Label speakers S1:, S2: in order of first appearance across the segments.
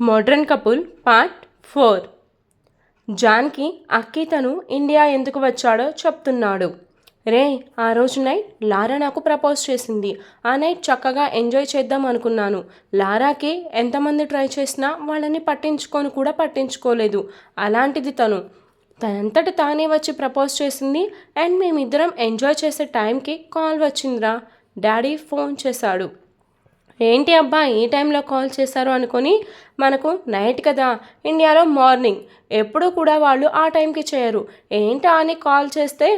S1: Modern couple part four. జాన్కి అక్కి తను India ఎందుకు వచ్చాడో చెప్తున్నాడు. రే ఆ రోజు నైట్ లారా నాకు ప్రపోజ్ చేసింది. ఆ నైట్ చక్కగా ఎంజాయ్ చేద్దాం అనుకున్నాను. లారాకి ఎంతమంది ట్రై చేసినా వాళ్ళని పట్టించుకొని కూడా పట్టించుకోలేదు. అలాంటిది తను. తనంతట తానే వచ్చి ప్రపోజ్ చేసింది అండ్ మేమిద్దరం ఎంజాయ్ చేసే టైంకి కాల్ వచ్చిందిరా. డాడీ ఫోన్ చేశాడు. ఏంటి అబ్బా ఈ టైంలో కాల్ చేశారు అనుకొని మనకు నైట్ కదా ఇండియాలో మార్నింగ్. ఎప్పుడూ కూడా వాళ్ళు ఆ టైంకి చేయరు. ఏంటా అని కాల్ చేస్తే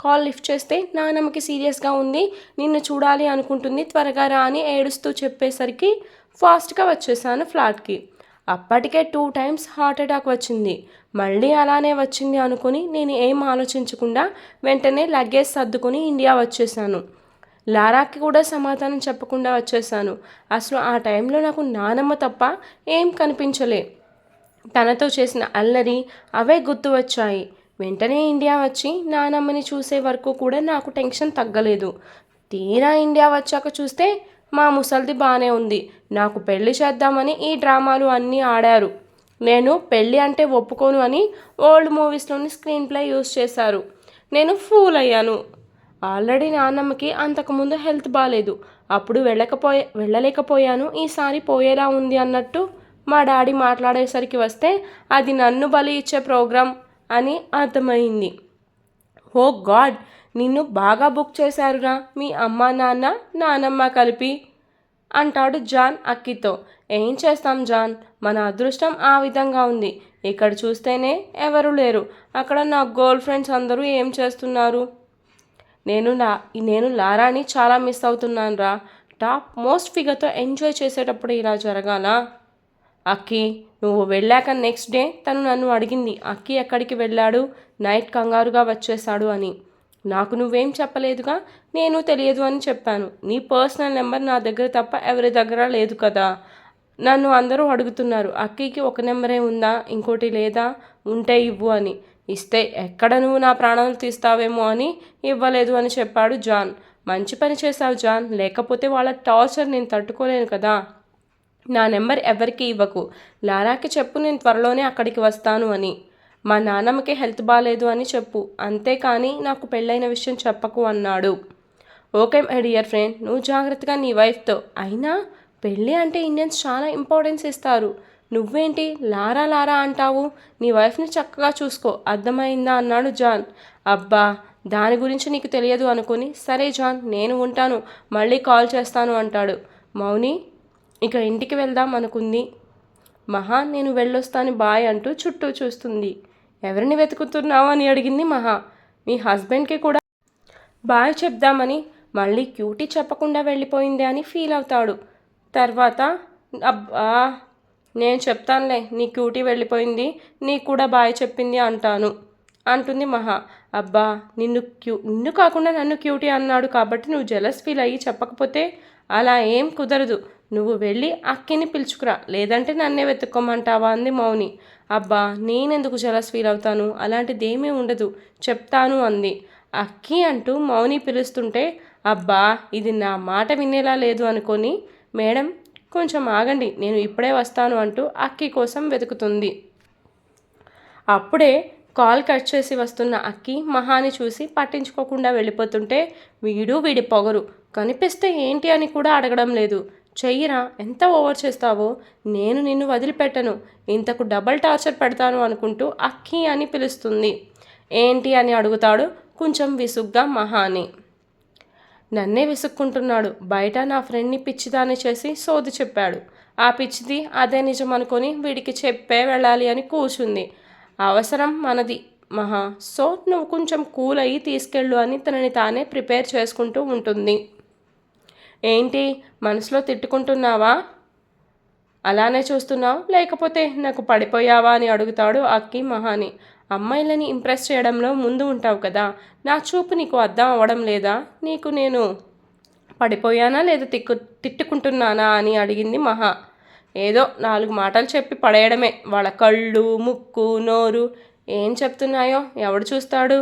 S1: కాల్ లిఫ్ట్ చేస్తే నానమ్మకి సీరియస్గా ఉంది నిన్ను చూడాలి అనుకుంటుంది త్వరగా రా అని ఏడుస్తూ చెప్పేసరికి ఫాస్ట్గా వచ్చేసాను ఫ్లాట్కి. అప్పటికే టూ టైమ్స్ హార్ట్ అటాక్ వచ్చింది. మళ్ళీ అలానే వచ్చింది అనుకుని నేను ఏం ఆలోచించకుండా వెంటనే లగేజ్ సర్దుకొని ఇండియా వచ్చేసాను. లారాకి కూడా సమాధానం చెప్పకుండా వచ్చేసాను అసలు ఆ టైంలో నాకు నానమ్మ తప్ప ఏం కనిపించలే. తనతో చేసిన అల్లరి అవే గుర్తు వచ్చాయి. వెంటనే ఇండియా వచ్చి నానమ్మని చూసే వరకు కూడా నాకు టెన్షన్ తగ్గలేదు. తీరా ఇండియా వచ్చాక చూస్తే మా ముసల్ది బాగానే ఉంది. నాకు పెళ్ళి చేద్దామని ఈ డ్రామాలు అన్నీ ఆడారు. నేను పెళ్ళి అంటే ఒప్పుకోను అని ఓల్డ్ మూవీస్లోని స్క్రీన్ ప్లే యూస్ చేశారు. నేను ఫూల్ అయ్యాను. ఆల్రెడీ నాన్నమ్మకి అంతకుముందు హెల్త్ బాగాలేదు అప్పుడు వెళ్ళకపోయే వెళ్ళలేకపోయాను. ఈసారి పోయేలా ఉంది అన్నట్టు మా డాడీ మాట్లాడేసరికి వస్తే అది నన్ను బలి ఇచ్చే ప్రోగ్రాం అని అర్థమైంది. Oh god! నిన్ను బాగా బుక్ చేశారురా మీ అమ్మ నాన్న నానమ్మ కలిపి అంటాడు జాన్ అక్కితో. ఏం చేస్తాం జాన్? మన అదృష్టం ఆ విధంగా ఉంది. ఇక్కడ చూస్తేనే ఎవరు లేరు. అక్కడ నా గర్ల్ ఫ్రెండ్స్ అందరూ ఏం చేస్తున్నారు? నేను నా నేను లారాని చాలా మిస్ అవుతున్నాను రా టాప్ మోస్ట్ ఫిగర్తో ఎంజాయ్ చేసేటప్పుడు ఇలా జరగాల? అక్కి నువ్వు వెళ్ళాక నెక్స్ట్ డే తను నన్ను అడిగింది అక్కి ఎక్కడికి వెళ్ళాడు? నైట్ కంగారుగా వచ్చేసాడు అని. నాకు నువ్వేం చెప్పలేదుగా? నేను తెలియదు అని చెప్పాను. నీ పర్సనల్ నెంబర్ నా దగ్గర తప్ప ఎవరి దగ్గర లేదు కదా? నన్ను అందరూ అడుగుతున్నారు అక్కీకి ఒక నెంబరే ఉందా? ఇంకోటి లేదా? ఉంటే ఇవ్వు అని. ఇస్తే ఎక్కడ నువ్వు నా ప్రాణాలు తీస్తావేమో అని ఇవ్వలేదు అని చెప్పాడు జాన్. మంచి పని చేశావు జాన్. లేకపోతే వాళ్ళ టార్చర్ నేను తట్టుకోలేను కదా. నా నెంబర్ ఎవరికి ఇవ్వకు. లారాకి చెప్పు నేను త్వరలోనే అక్కడికి వస్తాను అని. మా నాన్నమ్మకి హెల్త్ బాగాలేదు అని చెప్పు. అంతేకాని నాకు పెళ్ళైన విషయం చెప్పకు అన్నాడు. Okay my dear friend. నువ్వు జాగ్రత్తగా నీ వైఫ్తో. అయినా పెళ్ళి అంటే ఇండియన్స్ చాలా ఇంపార్టెన్స్ ఇస్తారు. నువ్వేంటి లారా లారా అంటావు? నీ వైఫ్ని చక్కగా చూసుకో. అర్థమైందా? అన్నాడు జాన్. అబ్బా దాని గురించి నీకు తెలియదు అనుకుని సరే జాన్ నేను ఉంటాను. మళ్ళీ కాల్ చేస్తాను అంటాడు. మౌని ఇక ఇంటికి వెళ్దాం అనుకుంది. మహా నేను వెళ్ళొస్తాను బాయ్ అంటూ చుట్టూ చూస్తుంది. ఎవరిని వెతుకుతున్నావు అని అడిగింది మహా. మీ హస్బెండ్కి కూడా బాయ్ చెప్దామని మళ్ళీ క్యూటీ చెప్పకుండా వెళ్ళిపోయింది అని ఫీల్ అవుతాడు. తర్వాత అబ్బా నేను చెప్తానులే నీ క్యూటీ వెళ్ళిపోయింది నీకు కూడా బాయ్ చెప్పింది అంటాను. అంటుంది మహా. అబ్బా నిన్ను క్యూ నిన్ను కాకుండా నన్ను క్యూటీ అన్నాడు కాబట్టి నువ్వు జెలస్ ఫీల్ అయ్యి చెప్పకపోతే అలా ఏం కుదరదు. నువ్వు వెళ్ళి అక్కిని పిలుచుకురా లేదంటే నన్నే వెతుక్కోమంటావా అంది మౌని. అబ్బా నేనెందుకు జలస్ ఫీల్ అవుతాను? అలాంటిదేమీ ఉండదు చెప్తాను అంది. అక్కి అంటూ మౌని పిలుస్తుంటే అబ్బా ఇది నా మాట వినేలా లేదు అనుకొని మేడం కొంచెం ఆగండి నేను ఇప్పుడే వస్తాను అంటూ అక్కి కోసం వెతుకుతుంది. అప్పుడే కాల్ కట్ చేసి వస్తున్న అక్కి మహాని చూసి పట్టించుకోకుండా వెళ్ళిపోతుంటే వీడు వీడి పొగరు. కనిపిస్తే ఏంటి అని కూడా అడగడం లేదు. చెయ్యిరా ఎంత ఓవర్ చేస్తావో? నేను నిన్ను వదిలిపెట్టను. ఇంతకు డబల్ టార్చర్ పెడతాను అనుకుంటూ అక్కి అని పిలుస్తుంది. ఏంటి అని అడుగుతాడు కొంచెం విసుగ్గా మహాని. నన్నే విసుక్కుంటున్నాడు. బయట నా ఫ్రెండ్ని పిచ్చిదాన్ని చేసి సోది చెప్పాడు. ఆ పిచ్చిది అదే నిజం అనుకొని వీడికి చెప్పే వెళ్ళాలి అని కూర్చుంది అవసరం మనది. మహా సో నువ్వు కొంచెం కూల్ అయ్యి తీసుకెళ్ళు అని తనని తానే ప్రిపేర్ చేసుకుంటూ ఉంటుంది. ఏంటి మనసులో తిట్టుకుంటున్నావా? అలానే చూస్తున్నావు? లేకపోతే నాకు పడిపోయావా అని అడుగుతాడు అక్కి మహాని. అమ్మాయిలని ఇంప్రెస్ చేయడంలో ముందు ఉంటావు కదా? నా చూపు నీకు అర్థం అవ్వడం లేదా? నీకు నేను పడిపోయానా లేదా తిక్కు తిట్టుకుంటున్నానా అని అడిగింది మహా. ఏదో నాలుగు మాటలు చెప్పి పడేయడమే. వాళ్ళ కళ్ళు ముక్కు నోరు ఏం చెప్తున్నాయో ఎవడు చూస్తాడు?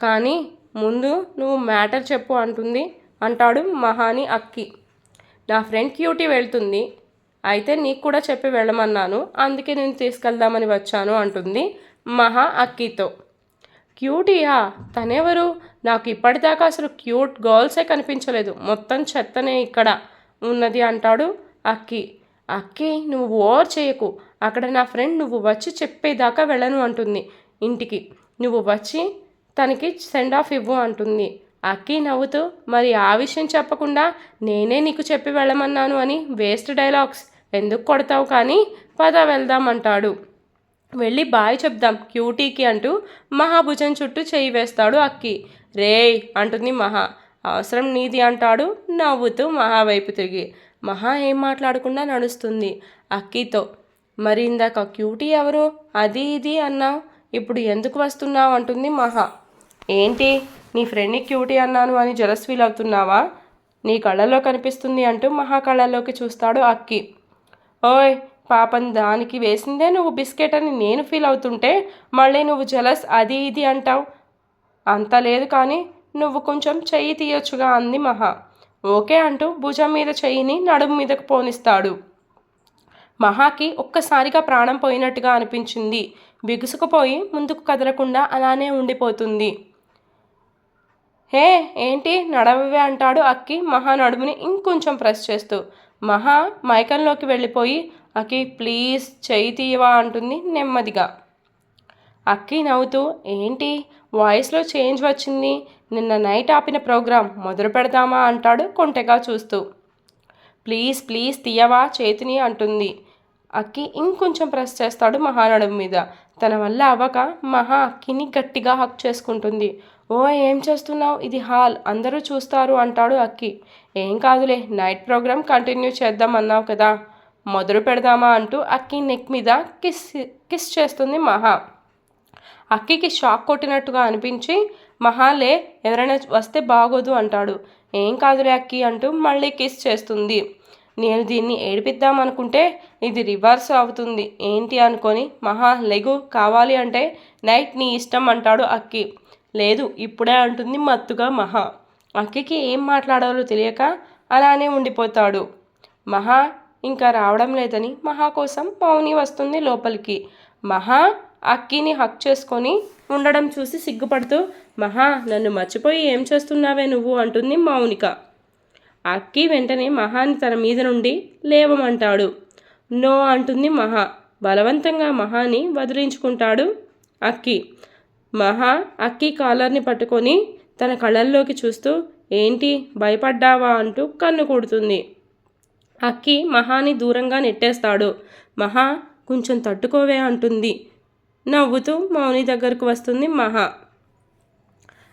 S1: కానీ ముందు నువ్వు మ్యాటర్ చెప్పు అంటుంది అంటాడు మహాని అక్కి. నా ఫ్రెండ్ క్యూటీ వెళ్తుంది. అయితే నీకు కూడా చెప్పి వెళ్ళమన్నాను. అందుకే నేను తీసుకెళ్దామని వచ్చాను అంటుంది. మహా అక్కీతో. క్యూటీయా తనెవరు? నాకు ఇప్పటిదాకా అసలు క్యూట్ గర్ల్సే కనిపించలేదు. మొత్తం చెత్తనే ఇక్కడ ఉన్నది అంటాడు అక్కి. అక్కి నువ్వు ఓవర్ చేయకు. అక్కడ నా ఫ్రెండ్ నువ్వు వచ్చి చెప్పేదాకా వెళ్ళను అంటుంది ఇంటికి. నువ్వు వచ్చి తనకి సెండ్ ఆఫ్ ఇవ్వు అంటుంది. అక్కి నవ్వుతూ మరి ఆ విషయం చెప్పకుండా నేనే నీకు చెప్పి వెళ్ళమన్నాను అని వేస్ట్ డైలాగ్స్. ఎందుకు కొడతావు కానీ? పద వెళ్దామంటాడు వెళ్ళి బాయ్ చెప్దాం క్యూటీకి అంటూ మహాభుజం చుట్టూ చేయి వేస్తాడు అక్కి. రేయ్ అంటుంది మహా. అవసరం నీది అంటాడు నవ్వుతూ మహా వైపు తిరిగి. మహా ఏం మాట్లాడకుండా నడుస్తుంది అక్కితో. మరి ఇందాక క్యూటీ ఎవరు? అది ఇది అన్నావు. ఇప్పుడు ఎందుకు వస్తున్నావు? అంటుంది మహా. ఏంటి? నీ ఫ్రెండ్ని క్యూటీ అన్నాను అని జలస్ ఫీల్ అవుతున్నావా? నీ కళ్ళలో కనిపిస్తుంది అంటూ మహా కళ్ళలోకి చూస్తాడు అక్కి. ఓయ్ పాపం దానికి వేసిందే నువ్వు బిస్కెట్ అని నేను ఫీల్ అవుతుంటే మళ్ళీ నువ్వు జలస్ అది ఇది అంటావు. అంత లేదు కానీ నువ్వు కొంచెం చెయ్యి తీయొచ్చుగా అంది మహా. ఓకే అంటూ భుజం మీద చెయ్యిని నడుము మీదకు పోనిస్తాడు. మహాకి ఒక్కసారిగా ప్రాణం పోయినట్టుగా అనిపించింది. బిగుసుకుపోయి ముందుకు కదలకుండా అలానే ఉండిపోతుంది. హే ఏంటి నడవవే అంటాడు అక్కి. మహా నడుముని ఇంకొంచెం ప్రెస్ చేస్తూ. మహా మైకంలోకి వెళ్ళిపోయి అక్కి ప్లీజ్ చేయి తీయవా అంటుంది నెమ్మదిగా. అక్కి నవ్వుతూ ఏంటి? వాయిస్లో చేంజ్ వచ్చింది. నిన్న నైట్ ఆపిన ప్రోగ్రాం మొదలు పెడదామా అంటాడు కొంటెగా చూస్తూ. ప్లీజ్ ప్లీజ్ తీయవా చేతిని అంటుంది. అక్కి ఇంకొంచెం ప్రెస్ చేస్తాడు మహానడుం మీద. తన వల్ల అవ్వక మహా అక్కిని గట్టిగా హక్ చేసుకుంటుంది. ఓ ఏం చేస్తున్నావు? ఇది హాల్. అందరూ చూస్తారు అంటాడు అక్కి. ఏం కాదులే. నైట్ ప్రోగ్రాం కంటిన్యూ చేద్దాం అన్నావు కదా. మొదలు పెడదామా అంటూ అక్కి నెక్ మీద కిస్ కిస్ చేస్తుంది మహా. అక్కికి షాక్ కొట్టినట్టుగా అనిపించి మహాలే ఎవరైనా వస్తే బాగోదు అంటాడు. ఏం కాదులే అక్కి అంటూ మళ్ళీ కిస్ చేస్తుంది. నేను దీన్ని ఏడిపిద్దాం అనుకుంటే ఇది రివర్స్ అవుతుంది. ఏంటి అనుకొని మహా లెగు కావాలి అంటే నైట్ నీ ఇష్టం అంటాడు అక్కి. లేదు ఇప్పుడే అంటుంది మత్తుగా మహా. అక్కికి ఏం మాట్లాడాలో తెలియక అలానే ఉండిపోతాడు. మహా ఇంకా రావడం లేదని మహా కోసం మౌని వస్తుంది లోపలికి. మహా అక్కిని హక్ చేసుకొని ఉండడం చూసి సిగ్గుపడుతూ మహా నన్ను మర్చిపోయి ఏం చేస్తున్నావే నువ్వు అంటుంది మౌనిక. అక్కి వెంటనే మహాని తన మీద నుండి లేవమంటాడు. నో అంటుంది మహా. బలవంతంగా మహాని వదిలించుకుంటాడు అక్కి. మహా అక్కి కాలర్ని పట్టుకొని తన కళ్ళల్లోకి చూస్తూ ఏంటి భయపడ్డావా అంటూ కన్ను కొడుతుంది. అక్కి మహాని దూరంగా నెట్టేస్తాడు. మహా కొంచెం తట్టుకోవే అంటుంది. నవ్వుతూ మౌని దగ్గరకు వస్తుంది మహా.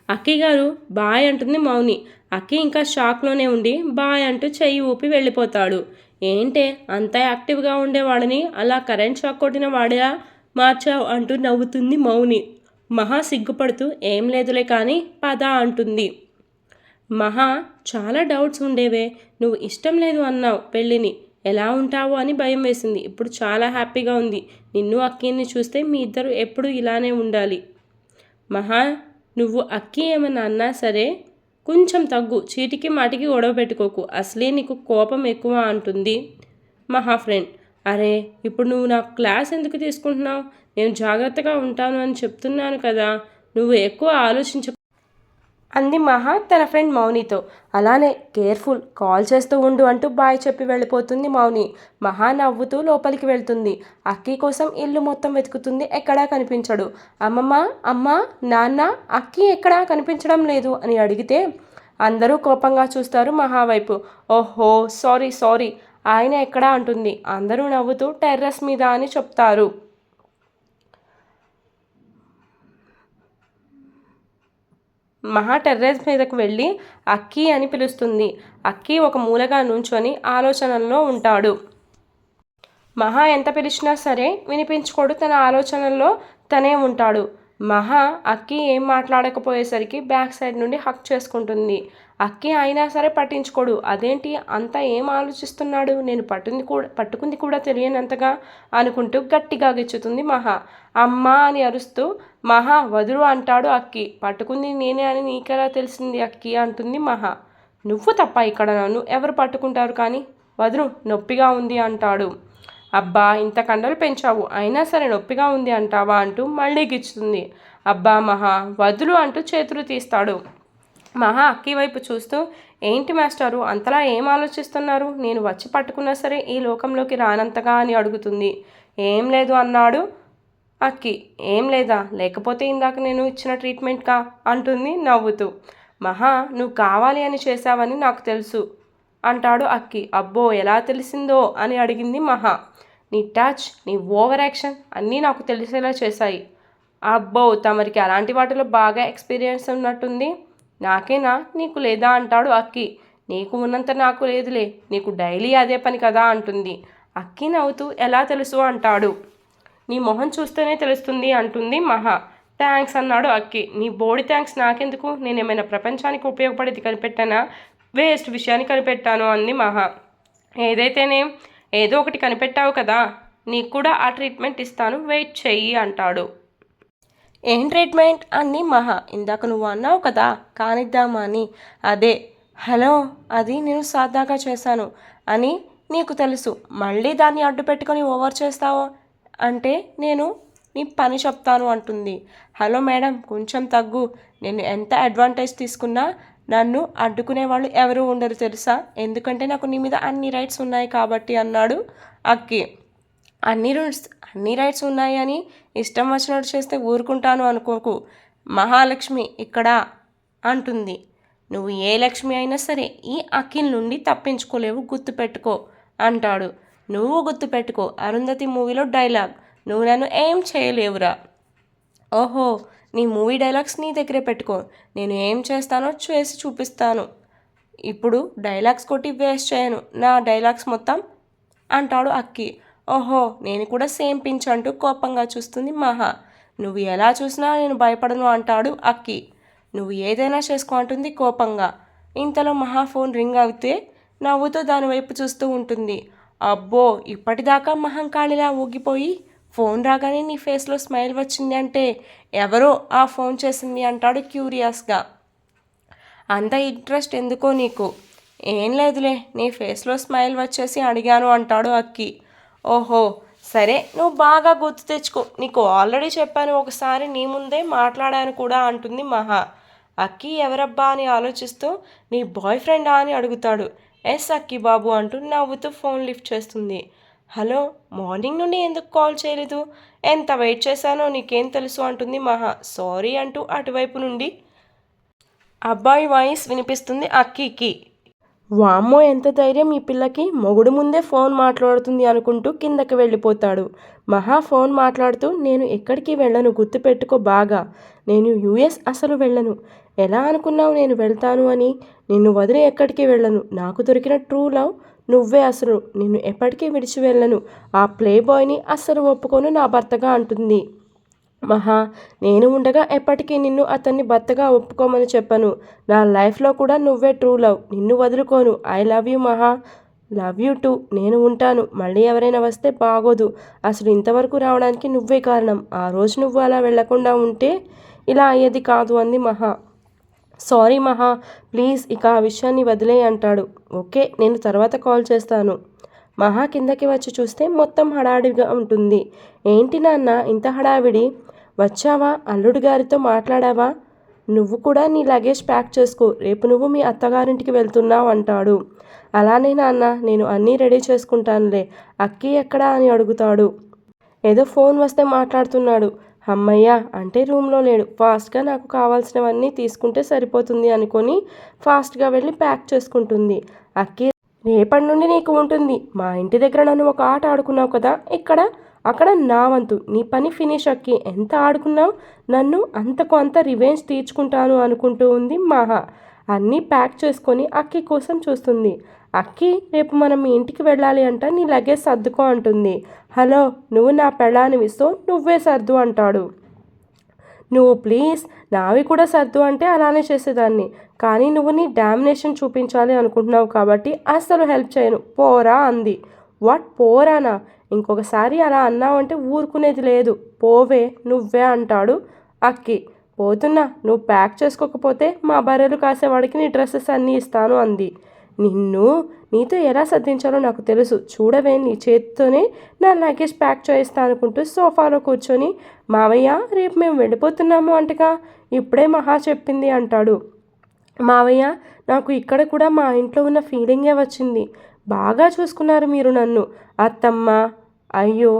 S1: అక్కి గారు బాయ్ అంటుంది మౌని. అక్కి ఇంకా షాక్లోనే ఉండి బాయ్ అంటూ చెయ్యి ఊపి వెళ్ళిపోతాడు. ఏంటే అంత యాక్టివ్గా ఉండేవాడిని అలా కరెంట్ షాక్ కొట్టిన వాడిలా మార్చావు అంటూ నవ్వుతుంది మౌని. మహా సిగ్గుపడుతూ ఏం లేదులే కానీ పద అంటుంది. మహా చాలా డౌట్స్ ఉండేవే. నువ్వు ఇష్టం లేదు అన్నావు పెళ్ళిని. ఎలా ఉంటావు అని భయం వేసింది. ఇప్పుడు చాలా హ్యాపీగా ఉంది. నిన్ను అక్కీని చూస్తే మీ ఇద్దరు ఎప్పుడు ఇలానే ఉండాలి. మహా నువ్వు అక్కి ఏమన్నా అన్నా సరే కొంచెం తగ్గు. చీటికి మాటికి గొడవ పెట్టుకోకు. అసలే నీకు కోపం ఎక్కువ అంటుంది మహా ఫ్రెండ్. అరే ఇప్పుడు నువ్వు నాకు క్లాస్ ఎందుకు తీసుకుంటున్నావు? నేను జాగ్రత్తగా ఉంటాను అని చెప్తున్నాను కదా. నువ్వు ఎక్కువ ఆలోచించ అంది మహా తన ఫ్రెండ్ మౌనితో. అలానే కేర్ఫుల్ కాల్ చేస్తూ ఉండు అంటూ బాయ్ చెప్పి వెళ్ళిపోతుంది మౌని. మహా నవ్వుతూ లోపలికి వెళ్తుంది. అక్కి కోసం ఇల్లు మొత్తం వెతుకుతుంది ఎక్కడా కనిపించడు. అమ్మమ్మ అమ్మ నాన్న అక్కి ఎక్కడా కనిపించడం లేదు అని అడిగితే అందరూ కోపంగా చూస్తారు మహా వైపు ఓహో సారీ సారీ ఆయన ఎక్కడా అంటుంది. అందరూ నవ్వుతూ టెర్రస్ మీద అని చెప్తారు. మహా టెర్రస్ మీదకు వెళ్ళి అక్కీ అని పిలుస్తుంది. అక్కీ ఒక మూలగా నుంచొని ఆలోచనల్లో ఉంటాడు. మహా ఎంత పిలిచినా సరే వినిపించుకోడు తన ఆలోచనల్లో తనే ఉంటాడు. మహా అక్కి ఏం మాట్లాడకపోయేసరికి బ్యాక్ సైడ్ నుండి హక్ చేసుకుంటుంది. అక్కి అయినా సరే పట్టించుకోడు. అదేంటి? అంతా ఏం ఆలోచిస్తున్నాడు? నేను పట్టింది కూడా పట్టుకుంది కూడా తెలియనంతగా అనుకుంటూ గట్టిగా గిచ్చుతుంది మహా. అమ్మ అని అరుస్తూ మహా వదులు అంటాడు అక్కి. పట్టుకుంది నేనే అని నీకెలా తెలిసింది అక్కి? అంటుంది మహా. నువ్వు తప్ప ఇక్కడ నన్ను ఎవరు పట్టుకుంటారు కానీ? వదులు నొప్పిగా ఉంది అంటాడు. అబ్బా ఇంత కండలు పెంచావు. అయినా సరే నొప్పిగా ఉంది అంటావా అంటూ మళ్ళీ గిచ్చుతుంది. అబ్బా మహా వదులు అంటూ చేతులు తీస్తాడు. మహా అక్కి వైపు చూస్తూ ఏంటి మాస్టారు అంతలా ఏం ఆలోచిస్తున్నారు? నేను వచ్చి పట్టుకున్నా సరే ఈ లోకంలోకి రానంతగా అని అడుగుతుంది. ఏం లేదు అన్నాడు. అక్కి ఏం లేదా? లేకపోతే ఇందాక నేను ఇచ్చిన ట్రీట్మెంట్కా? అంటుంది నవ్వుతూ. మహా నువ్వు కావాలి అని చేశావని నాకు తెలుసు అంటాడు అక్కి. అబ్బో ఎలా తెలిసిందో? అని అడిగింది మహా. నీ టచ్ నీ ఓవర్ యాక్షన్ అన్నీ నాకు తెలిసేలా చేశాయి. అబ్బో తమరికి అలాంటి వాటిలో బాగా ఎక్స్పీరియన్స్ ఉన్నట్టుంది. నాకేనా? నీకు లేదా? అంటాడు అక్కి. నీకు ఉన్నంత నాకు లేదులే. నీకు డైలీ అదే పని కదా? అంటుంది. అక్కి నవ్వుతూ ఎలా తెలుసు? అంటాడు. నీ మొహం చూస్తేనే తెలుస్తుంది అంటుంది మహా. థ్యాంక్స్ అన్నాడు అక్కి. నీ బోడి థ్యాంక్స్ నాకెందుకు? నేను ఏమైనా ప్రపంచానికి ఉపయోగపడేది కనిపెట్టానా? వేస్ట్ విషయాన్ని కనిపెట్టాను అంది మహా. ఏదైతేనేం ఏదో ఒకటి కనిపెట్టావు కదా నీకు కూడా ఆ ట్రీట్మెంట్ ఇస్తాను. వెయిట్ చెయ్యి అంటాడు. ఏం ట్రీట్మెంట్? అంది మహా. ఇందాక నువ్వు అన్నావు కదా కానిద్దామా అని. అదే. హలో అది నేను సాదాగా చేశాను అని నీకు తెలుసు. మళ్ళీ దాన్ని అడ్డు పెట్టుకొని ఓవర్ చేస్తావో? అంటే నేను నీ పని చెప్తాను అంటుంది. హలో మేడం కొంచెం తగ్గు. నేను ఎంత అడ్వాంటేజ్ తీసుకున్నా నన్ను అడ్డుకునే వాళ్ళు ఎవరు ఉండరు తెలుసా? ఎందుకంటే నాకు నీ మీద అన్ని రైట్స్ ఉన్నాయి కాబట్టి అన్నాడు అక్కి. అన్ని రూల్స్ అన్ని రైట్స్ ఉన్నాయి అని ఇష్టం వచ్చినట్టు చేస్తే ఊరుకుంటాను అనుకోకు. మహాలక్ష్మి ఇక్కడ అంటుంది. నువ్వు ఏ లక్ష్మి అయినా సరే ఈ అఖిల్ నుండి తప్పించుకోలేవు గుర్తుపెట్టుకో అంటాడు. నువ్వు గుర్తుపెట్టుకో. అరుంధతి మూవీలో డైలాగ్ నువ్వు నన్ను ఏం చేయలేవురా. ఓహో నీ మూవీ డైలాగ్స్ నీ దగ్గరే పెట్టుకో. నేను ఏం చేస్తానో చేసి చూపిస్తాను. ఇప్పుడు డైలాగ్స్ కొట్టి వేస్ట్ చేయను. నా డైలాగ్స్ మొత్తం అంటాడు అక్కి. ఓహో నేను కూడా సేమ్ పించ్ అంటూ కోపంగా చూస్తుంది మహా. నువ్వు ఎలా చూసినా నేను భయపడను అంటాడు అక్కి. నువ్వు ఏదైనా చేసుకో అంటుంది కోపంగా. ఇంతలో మహా ఫోన్ రింగ్ అవుతే నవ్వుతో దాని వైపు చూస్తూ ఉంటుంది. అబ్బో ఇప్పటిదాకా మహంకాళిలా ఊగిపోయి ఫోన్ రాగానే నీ ఫేస్లో స్మైల్ వచ్చింది అంటే ఎవరో ఆ ఫోన్ చేసింది అంటాడు క్యూరియస్గా. అంత ఇంట్రెస్ట్ ఎందుకో నీకు? ఏం లేదులే నీ ఫేస్లో స్మైల్ వచ్చేసి అడిగాను అంటాడు అక్కి. ఓహో సరే నువ్వు బాగా గుర్తు తెచ్చుకో. నీకు ఆల్రెడీ చెప్పాను ఒకసారి నీ ముందే మాట్లాడాను కూడా అంటుంది మహా. అక్కి ఎవరబ్బా అని ఆలోచిస్తూ నీ బాయ్ ఫ్రెండా అని అడుగుతాడు. ఎస్ అక్కి బాబు అంటూ నవ్వుతూ ఫోన్ లిఫ్ట్ చేస్తుంది. హలో మార్నింగ్ నుండి ఎందుకు కాల్ చేయలేదు? ఎంత వెయిట్ చేశానో నీకేం తెలుసు అంటుంది మహా. సారీ అంటూ అటువైపు నుండి. అబ్బాయి వాయిస్ వినిపిస్తుంది అక్కికి. వామ్మో ఎంత ధైర్యం ఈ పిల్లకి. మొగుడు ముందే ఫోన్ మాట్లాడుతుంది అనుకుంటూ కిందకి వెళ్ళిపోతాడు. మహా ఫోన్ మాట్లాడుతూ నేను ఎక్కడికి వెళ్ళను గుర్తుపెట్టుకో బాగా. నేను యుఎస్ అసలు వెళ్ళను. ఎలా అనుకున్నావు నేను వెళ్తాను అని? నిన్ను వదిలి ఎక్కడికి వెళ్ళను. నాకు దొరికిన ట్రూ లవ్ నువ్వే అసలు. నిన్ను ఎప్పటికీ విడిచి వెళ్ళను. ఆ ప్లే బాయ్ని అస్సలు ఒప్పుకొని నా భర్తగా అంటుంది. మహా నేను ఉండగా ఎప్పటికీ నిన్ను అతన్ని భర్తగా ఒప్పుకోమని చెప్పను. నా లైఫ్లో కూడా నువ్వే ట్రూ లవ్ నిన్ను వదులుకోను. I love you Maha. Love you too నేను ఉంటాను. మళ్ళీ ఎవరైనా వస్తే బాగోదు. అసలు ఇంతవరకు రావడానికి నువ్వే కారణం. ఆ రోజు నువ్వు అలా వెళ్ళకుండా ఉంటే ఇలా అయ్యేది కాదు అంది మహా. సారీ మహా ప్లీజ్ ఇక ఆ విషయాన్ని వదిలే అంటాడు. ఓకే నేను తర్వాత కాల్ చేస్తాను. మహా కిందకి వచ్చి చూస్తే మొత్తం హడావిడిగా ఉంటుంది. ఏంటి నాన్న ఇంత హడావిడి? వచ్చావా? అల్లుడు గారితో మాట్లాడావా? నువ్వు కూడా నీ లగేజ్ ప్యాక్ చేసుకో రేపు నువ్వు మీ అత్తగారింటికి వెళ్తున్నావు అంటాడు. అలానే నాన్న నేను అన్నీ రెడీ చేసుకుంటానులే అక్కి ఎక్కడా అని అడుగుతాడు. ఏదో ఫోన్ వస్తే మాట్లాడుతున్నాడు. అమ్మయ్య అంటే రూమ్లో లేడు. ఫాస్ట్గా నాకు కావాల్సినవన్నీ తీసుకుంటే సరిపోతుంది అనుకొని ఫాస్ట్గా వెళ్ళి ప్యాక్ చేసుకుంటుంది. అక్కి రేపటి నుండి నీకు ఉంటుంది. మా ఇంటి దగ్గర నన్ను ఒక ఆట ఆడుకున్నావు కదా ఇక్కడ అక్కడ నా వంతు. నీ పని ఫినిష్ అక్కి. ఎంత ఆడుకున్నావు? నన్ను అంతకు అంత రివెంజ్ తీర్చుకుంటాను అనుకుంటూ ఉంది మహా. అన్నీ ప్యాక్ చేసుకొని అక్కి కోసం చూస్తుంది. అక్కి రేపు మనం మీ ఇంటికి వెళ్ళాలి అంట నీ లగేజ్ సర్దుకో అంటుంది. హలో నువ్వు నా పెళ్ళానివి సో నువ్వే సర్దు అంటాడు. నువ్వు ప్లీజ్ నావి కూడా సర్దు అంటే అలానే చేసేదాన్ని. కానీ నువ్వు నీ డామినేషన్ చూపించాలి అనుకుంటున్నావు కాబట్టి అస్సలు హెల్ప్ చేయను. పోరా అంది. వాట్? పోరానా? ఇంకొకసారి అలా అన్నావంటే ఊరుకునేది లేదు. పోవే నువ్వే అంటాడు అక్కి. పోతున్నా నువ్వు ప్యాక్ చేసుకోకపోతే మా బర్రెలు కాసేవాడికి నీ డ్రెస్సెస్ అన్నీ ఇస్తాను అంది. నిన్ను నీతో ఎలా సర్దించాలో నాకు తెలుసు. చూడవే నీ చేతితోనే నా లగేజ్ ప్యాక్ చేయిస్తా అనుకుంటూ సోఫాలో కూర్చొని మావయ్య రేపు మేము వెళ్ళిపోతున్నాము అంటగా ఇప్పుడే మహా చెప్పింది అంటాడు. మావయ్య నాకు ఇక్కడ కూడా మా ఇంట్లో ఉన్న ఫీలింగే వచ్చింది. బాగా చూసుకున్నారు మీరు నన్ను. అత్తమ్మ అయ్యో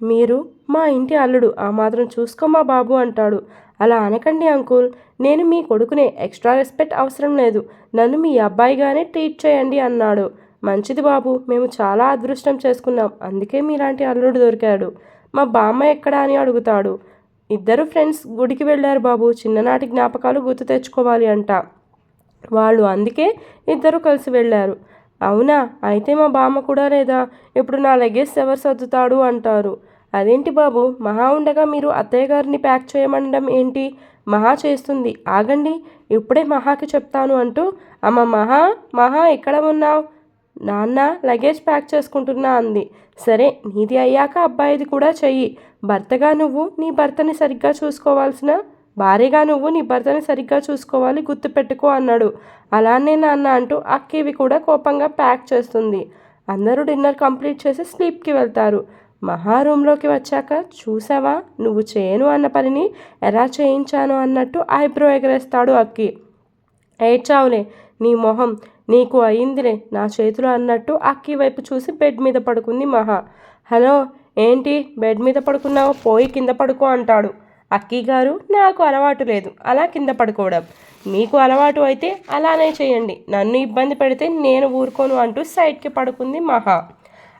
S1: మీరు మా ఇంటి అల్లుడు. ఆ మాత్రం చూసుకో మా బాబు అంటాడు. అలా అనకండి అంకుల్. నేను మీ కొడుకునే ఎక్స్ట్రా రెస్పెక్ట్ అవసరం లేదు. నన్ను మీ అబ్బాయిగానే ట్రీట్ చేయండి అన్నాడు. మంచిది బాబు మేము చాలా అదృష్టం చేసుకున్నాం. అందుకే మీలాంటి అల్లుడు దొరికాడు. మా బామ్మ ఎక్కడా అని అడుగుతాడు. ఇద్దరు ఫ్రెండ్స్ గుడికి వెళ్ళారు బాబు. చిన్ననాటి జ్ఞాపకాలు గుర్తు తెచ్చుకోవాలి అంట. వాళ్ళు అందుకే ఇద్దరు కలిసి వెళ్ళారు. అవునా? అయితే మా బామ్మ కూడా లేదా? ఇప్పుడు నా లగేజ్ ఎవరు సర్దుతాడు అంటారు. అదేంటి బాబు? మహా ఉండగా మీరు అత్తయ్య గారిని ప్యాక్ చేయమనడం ఏంటి? మహా చేస్తుంది. ఆగండి ఇప్పుడే మహాకి చెప్తాను అంటూ అమ్మ మహా మహా ఎక్కడ ఉన్నావు? నాన్న లగేజ్ ప్యాక్ చేసుకుంటున్నా అంది. సరే నీది అయ్యాక అబ్బాయిది కూడా చెయ్యి. భర్తగా నువ్వు నీ భర్తని సరిగ్గా చూసుకోవాల్సిన భార్యగా నువ్వు నీ భర్తని సరిగ్గా చూసుకోవాలి గుర్తుపెట్టుకో అన్నాడు. అలానే నాన్న అంటూ అక్కివి కూడా కోపంగా ప్యాక్ చేస్తుంది. అందరూ డిన్నర్ కంప్లీట్ చేసి స్లీప్కి వెళ్తారు. మహా రూమ్లోకి వచ్చాక చూసావా? నువ్వు చేయను అన్న పనిని ఎలా చేయించాను అన్నట్టు ఐబ్రో ఎగరేస్తాడు అక్కి. ఏడ్చావులే నీ మొహం నీకు అయిందిలే నా చేతిలో అన్నట్టు అక్కి వైపు చూసి బెడ్ మీద పడుకుంది మహా. హలో ఏంటి? బెడ్ మీద పడుకున్నావు? పోయి కింద పడుకో అంటాడు. అక్కీ గారు నాకు అలవాటు లేదు అలా కింద పడుకోవడం. మీకు అలవాటు అయితే అలానే చేయండి నన్ను ఇబ్బంది పెడితే నేను ఊరుకోను అంటూ సైడ్కి పడుకుంది మహా.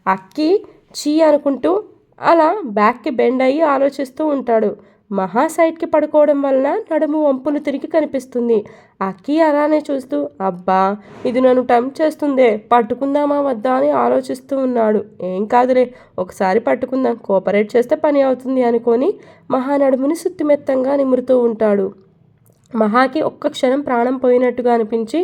S1: అక్కి చీ అనుకుంటూ అలా బ్యాక్కి బెండ్ అయ్యి ఆలోచిస్తూ ఉంటాడు. మహా సైడ్కి పడుకోవడం వలన నడుము వంపులు తిరిగి కనిపిస్తుంది. అక్కి అలానే చూస్తూ అబ్బా ఇది నన్ను టంప్ చేస్తుందే పట్టుకుందామా వద్దా అని ఆలోచిస్తూ ఉన్నాడు. ఏం కాదులే ఒకసారి పట్టుకుందాం కోఆపరేట్ చేస్తే పని అవుతుంది అనుకొని మహా నడుముని సుత్తిమెత్తంగా నిమురుతూ ఉంటాడు. మహాకి ఒక్క క్షణం ప్రాణం పోయినట్టుగా అనిపించి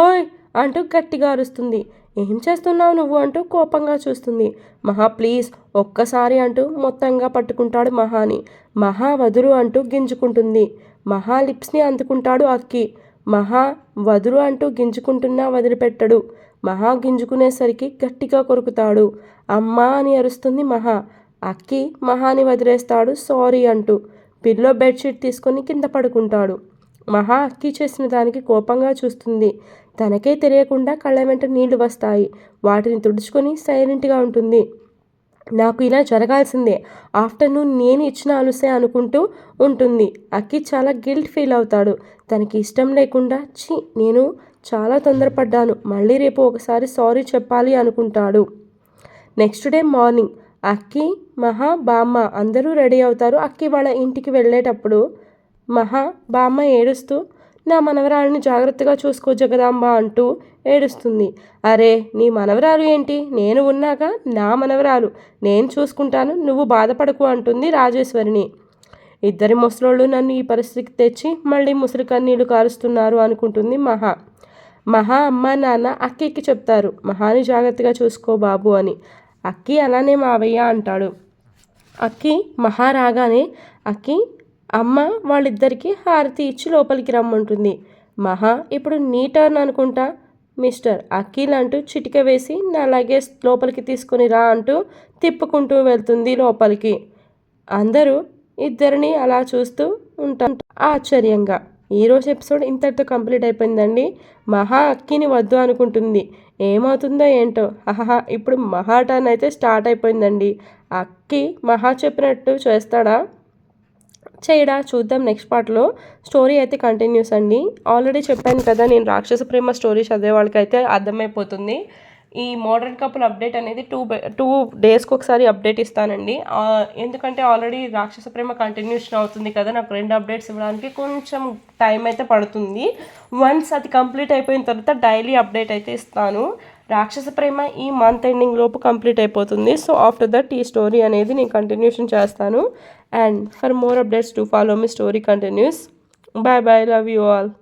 S1: ఓయ్ అంటూ గట్టిగా అరుస్తుంది. ఏం చేస్తున్నావు నువ్వు అంటూ కోపంగా చూస్తుంది. మహా ప్లీజ్ ఒక్కసారి అంటూ మొత్తంగా పట్టుకుంటాడు మహాని. మహా వదులు అంటూ గింజుకుంటుంది. మహా లిప్స్ని అందుకుంటాడు అక్కి. మహా వదులు అంటూ గింజుకుంటున్నా వదిలిపెట్టడు. మహా గింజుకునేసరికి గట్టిగా కొరుకుతాడు. అమ్మా అని అరుస్తుంది మహా. అక్కి మహాని వదిలేస్తాడు సారీ అంటూ. పిల్లో బెడ్షీట్ తీసుకొని కింద పడుకుంటాడు. మహా అక్కి చేసిన దానికి కోపంగా చూస్తుంది. తనకే తెలియకుండా కళ్ళ వెంట నీళ్ళు వస్తాయి. వాటిని తుడుచుకొని సైలెంట్గా ఉంటుంది. నాకు ఇలా జరగాల్సిందే. ఆఫ్టర్నూన్ నేను ఇచ్చిన అలుసే అనుకుంటూ ఉంటుంది. అక్కి చాలా గిల్ట్ ఫీల్ అవుతాడు. తనకి ఇష్టం లేకుండా చి నేను చాలా తొందరపడ్డాను. మళ్ళీ రేపు ఒకసారి సారీ చెప్పాలి అనుకుంటాడు. Next day morning. Akki Maha బామ్మ అందరూ రెడీ అవుతారు. అక్కి వాళ్ళ ఇంటికి వెళ్ళేటప్పుడు మహా బామ్మ ఏడుస్తూ నా మనవరాలను జాగ్రత్తగా చూసుకో జగదాంబ అంటూ ఏడుస్తుంది. అరే నీ మనవరాలు ఏంటి? నేను ఉన్నాక నా మనవరాలు. నేను చూసుకుంటాను నువ్వు బాధపడకు అంటుంది రాజేశ్వరిని. ఇద్దరి ముసలోళ్ళు నన్ను ఈ పరిస్థితికి తెచ్చి మళ్ళీ ముసలి కన్నీళ్ళు కారుస్తున్నారు అనుకుంటుంది మహా. మహా అమ్మ నాన్న అక్కికి చెప్తారు. మహాని జాగ్రత్తగా చూసుకో బాబు అని. అక్కి అలానే మావయ్య అంటాడు. అక్కి మహా రాగానే అక్కి అమ్మ వాళ్ళిద్దరికీ హారతి ఇచ్చి లోపలికి రమ్మంటుంది. మహా ఇప్పుడు నీ టర్న్ అనుకుంటా? మిస్టర్ అఖిల్ అంటూ చిటిక వేసి నా లగేజ్ లోపలికి తీసుకుని రా అంటూ తిప్పుకుంటూ వెళ్తుంది లోపలికి. అందరూ ఇద్దరిని అలా చూస్తూ ఉంటాం ఆశ్చర్యంగా. ఈరోజు ఎపిసోడ్ ఇంతటితో కంప్లీట్ అయిపోయిందండి. మహా అక్కిని వద్దు అనుకుంటుంది. ఏమవుతుందో ఏంటో? హహా ఇప్పుడు మహా టర్న్ అయితే స్టార్ట్ అయిపోయిందండి. అక్కి మహా చెప్పినట్టు చేస్తాడా? చేయడా చూద్దాం నెక్స్ట్ పార్ట్లో. స్టోరీ అయితే కంటిన్యూస్ అండి. ఆల్రెడీ చెప్పాను కదా నేను రాక్షస ప్రేమ స్టోరీ చదివే వాళ్ళకైతే అర్థమైపోతుంది. ఈ మోడర్న్ కపుల్ అప్డేట్ అనేది టూ టూ డేస్కి ఒకసారి అప్డేట్ ఇస్తానండి. ఎందుకంటే ఆల్రెడీ రాక్షస ప్రేమ కంటిన్యూషన్ అవుతుంది కదా నాకు రెండు అప్డేట్స్ ఇవ్వడానికి కొంచెం టైం అయితే పడుతుంది. వన్స్ అది కంప్లీట్ అయిపోయిన తర్వాత డైలీ అప్డేట్ అయితే ఇస్తాను. రాక్షస ప్రేమ ఈ మంత్ ఎండింగ్ లోపు కంప్లీట్ అయిపోతుంది. సో ఆఫ్టర్ దట్ ఈ స్టోరీ అనేది నేను కంటిన్యూషన్ చేస్తాను. and for more updates to follow my story continues. Bye bye love you all.